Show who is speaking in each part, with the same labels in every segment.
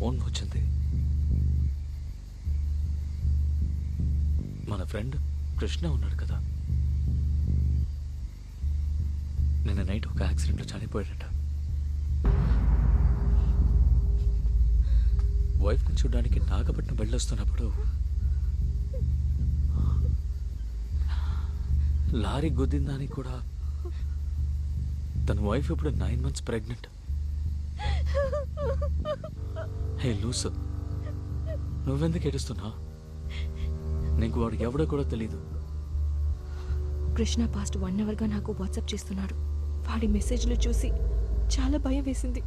Speaker 1: Phone వచ్చింది. మన friend Krishna ఉన్నాడు కదా. నిన్న నైట్ ఒక యాక్సిడెంట్లో చనిపోయాడట. వైఫ్ని చూడడానికి నాగపట్నం వెళ్ళొస్తున్నప్పుడు లారీ గుద్దిందని కూడా తన వైఫ్ ఇప్పుడు నైన్ మంత్స్ ప్రెగ్నెంట్. హే లూసు. నువ్వెందుకు ఏడుస్తున్నావు నీకు వాడు ఎవడో కూడా తెలీదు.
Speaker 2: కృష్ణ పాస్ట్ వన్ అవర్గా నాకు వాట్సాప్ చేస్తున్నాడు. వాడి మెసేజ్లు చూసి చాలా భయం వేసింది.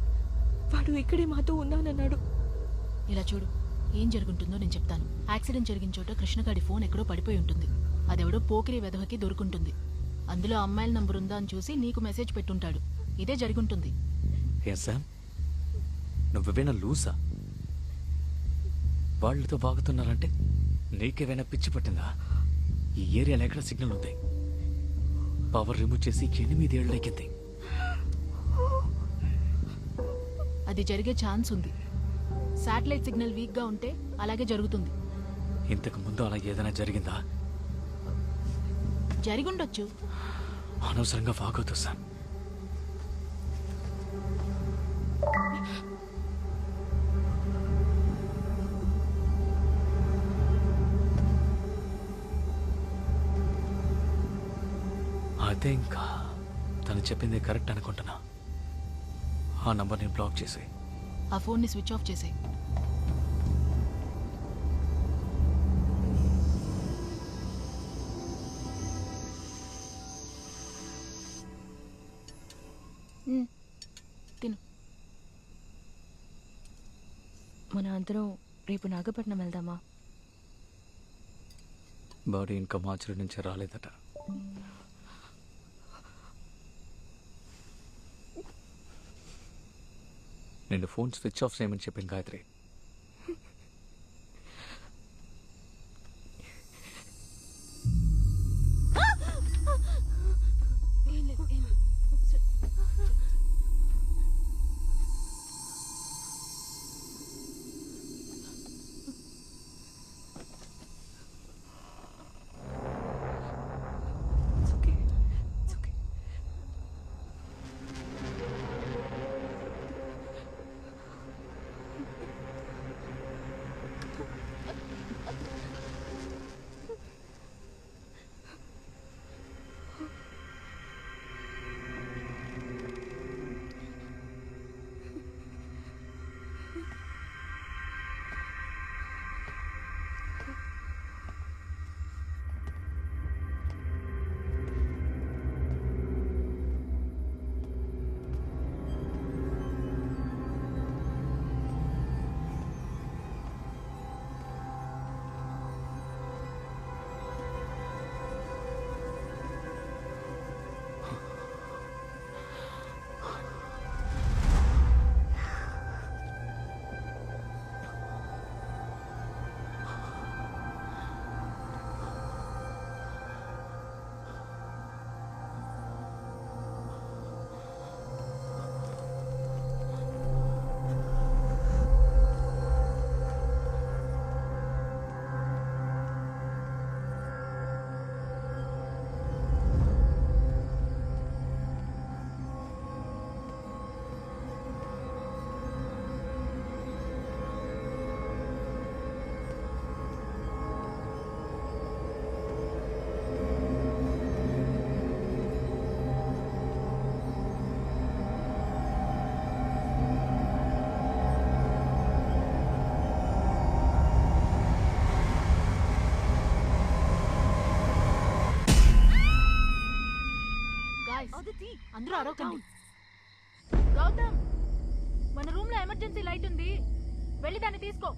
Speaker 2: వాడు ఇక్కడే మాతో ఉన్నానన్నాడు.
Speaker 3: ఇలా చూడు ఏం జరుగుంటుందో నేను చెప్తాను. యాక్సిడెంట్ జరిగిన చోట కృష్ణగాడి ఫోన్ ఎక్కడో పడిపోయి ఉంటుంది. అదెవడో పోకిరి వెధవకి దొరుకుంటుంది. అందులో అమ్మాయిల నంబర్ ఉందా అని చూసి నీకు మెసేజ్ పెట్టుంటాడు. ఇదే జరుగుంటుంది.
Speaker 1: నువ్వేమైనా లూసా? వాళ్ళతో బాగుతున్నారంటే నీకేమైనా పిచ్చి పట్టిందా? ఈ ఏరియాలో ఎక్కడ సిగ్నల్ ఉంది పవర్ రిమూవ్ చేసి ఎనిమిదేళ్ళు ఎక్కింది.
Speaker 3: అది జరిగే ఛాన్స్ ఉంది. శాటిలైట్ సిగ్నల్ వీక్గా ఉంటే అలాగే జరుగుతుంది.
Speaker 1: ఇంతకు ముందు అలా ఏదైనా జరిగిందా?
Speaker 3: జరిగుండొచ్చు.
Speaker 1: అనవసరంగా వాగొద్దు శామ్ అదే ఇంకా. తను చెప్పింది కరెక్ట్ అనుకుంటున్నా. ఆ నంబర్ని బ్లాక్ చేసి.
Speaker 3: ఆ ఫోన్ని స్విచ్ ఆఫ్ చేసే. తిను.
Speaker 2: మన అందరం రేపు నాగపట్నం వెళ్దామా?
Speaker 1: బాడీ ఇంకా మార్చురి నుంచి రాలేదట. నిన్ను ఫోన్ స్విచ్ ఆఫ్ చేయమని చెప్పింది గాయత్రి.
Speaker 3: గాయ్స్ అందరూ అరవకండి గౌతమ్ మన రూమ్లో ఎమర్జెన్సీ లైట్ ఉంది. వెళ్ళి దాన్ని తీసుకో.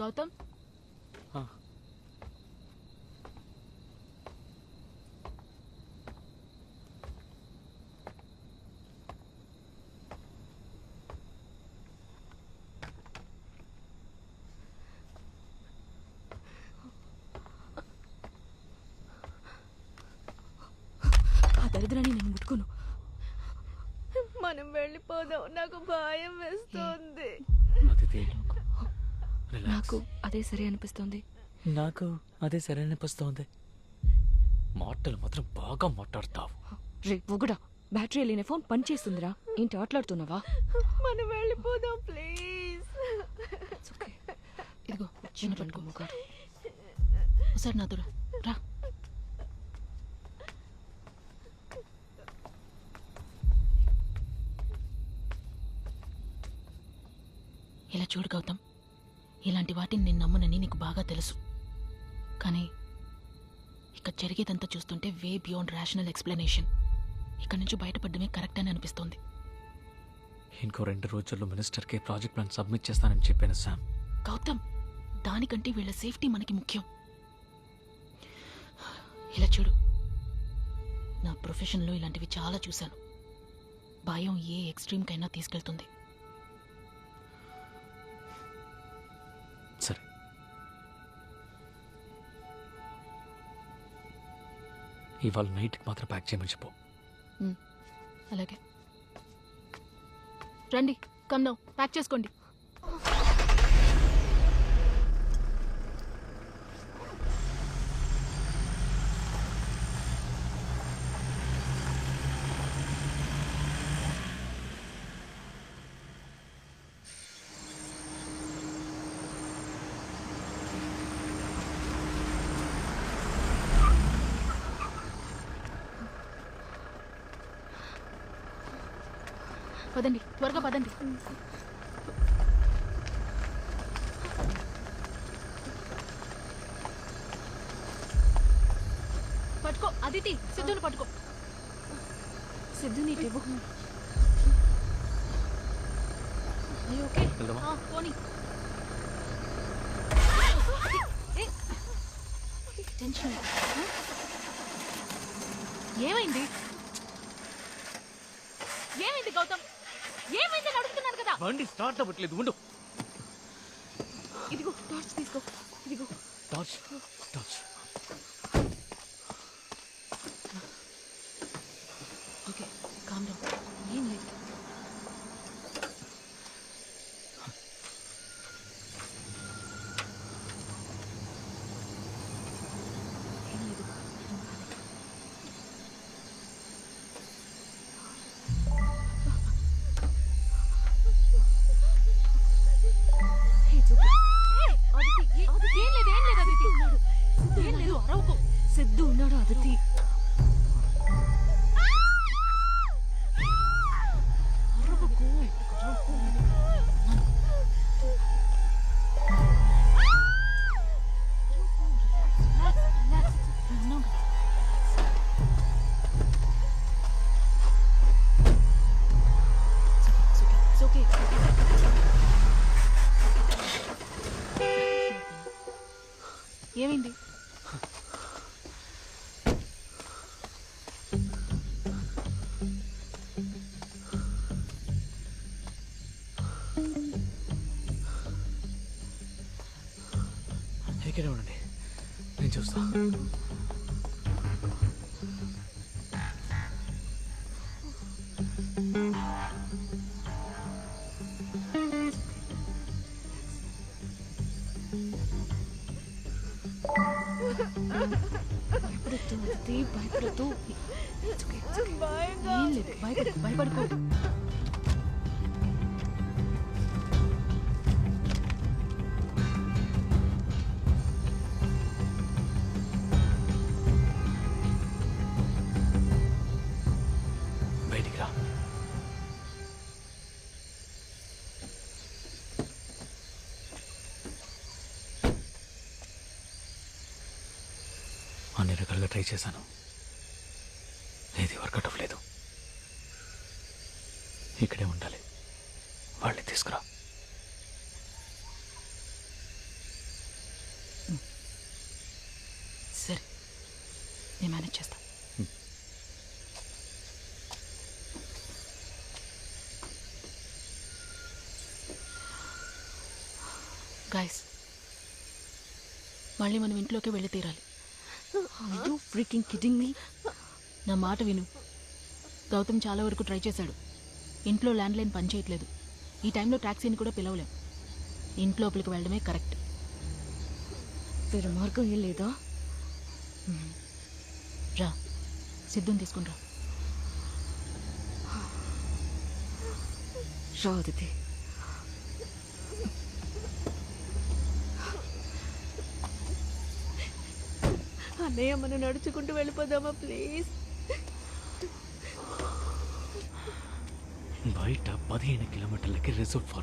Speaker 3: గౌతమ్?
Speaker 1: ఆ,
Speaker 2: ఆ దరిద్రాన్ని నేను ముట్టుకోను. మనం వెళ్ళిపోదాం. నాకు భయం వేస్తుంది. నాకు అదే సరే అనిపిస్తుంది.
Speaker 1: నాకు అదే సరైన అనిపిస్తోంది. మాటలు మాత్రం బాగా మాట్లాడతావు.
Speaker 2: రే పొగడా బ్యాటరీ లేని ఫోన్ పనిచేస్తుందిరా ఏంటి ఆటలాడుతున్నావా? మనం వెళ్ళిపోదాం ప్లీజ్.
Speaker 3: ఇదిగో చిన్న పట్టుకో ఒకసారి నాతో రా. రా. ఇలా చూడు గౌతమ్? ఇలాంటి వాటిని నేను నమ్మనని నీకు బాగా తెలుసు. కానీ ఇక్కడ జరిగేదంతా చూస్తుంటే వే బియాండ్ రేషనల్ ఎక్స్ప్లెనేషన్. ఇక్కడ నుంచి బయటపడమే కరెక్ట్ అని అనిపిస్తోంది.
Speaker 1: ఇంకో రెండు రోజుల్లో మినిస్టర్కి ప్రాజెక్ట్ ప్లాన్ సబ్మిట్ చేస్తానని చెప్పాను శామ్
Speaker 3: గౌతమ్ దానికంటే వీళ్ళ సేఫ్టీ మనకి ముఖ్యం. ఇలా చూడు. నా ప్రొఫెషన్లో ఇలాంటివి చాలా చూశాను. భయం ఏ ఎక్స్ట్రీమ్కైనా తీసుకెళ్తుంది.
Speaker 1: ఇవాళ నైట్కి మాత్రం ప్యాక్ చేయమని చెప్పు.
Speaker 3: అలాగే. రండి కమ్ నౌ ప్యాక్ చేసుకోండి పదండి త్వరగా పదండి. పట్టుకో అదితి సిద్ధుని పట్టుకో.
Speaker 2: సిద్ధు
Speaker 3: అయ్యి ఓకే. పోనీ. టెన్షన్? ఏమైంది? ఏమైంది గౌతమ్? ఏమైంది అని అడుగుతున్నాను కదా?
Speaker 1: బండి స్టార్ట్ అవ్వట్లేదు ఉండు.
Speaker 2: ఇదిగో టార్చ్ తీసుకో ఇదిగో.
Speaker 1: Torch torch.
Speaker 3: ఏమైంది?
Speaker 1: ఇక్కడే ఉండండి. నేను చూస్తా.
Speaker 2: thank you భయపడద్దు
Speaker 3: భయపడుకో భయపడుకో.
Speaker 1: ట్రై చేశాను. ఏది వర్కౌట్ అవ్వలేదు. ఇక్కడే ఉండాలి. వాళ్ళని తీసుకురా.
Speaker 3: సరే నేను మేనేజ్ చేస్తాను మళ్ళీ మనం ఇంట్లోకి వెళ్ళి తీరాలి.
Speaker 2: యూ ఫ్రీకింగ్ కిడింగ్ మీ
Speaker 3: నా మాట విను. గౌతమ్ చాలా వరకు ట్రై చేశాడు. ఇంట్లో ల్యాండ్ లైన్ పనిచేయట్లేదు ఈ టైంలో ట్యాక్సీని కూడా పిలవలేం. ఇంట్లోపలికి వెళ్ళడమే కరెక్ట్.
Speaker 2: వేరే మార్గం ఏం లేదా?
Speaker 3: రా. సిద్ధుని తీసుకుని రా
Speaker 2: రాదిది అన్నయ్య మనం నడుచుకుంటూ వెళ్ళిపోదామా ప్లీజ్?
Speaker 1: బయట పదిహేను కిలోమీటర్లకి రిజర్వ్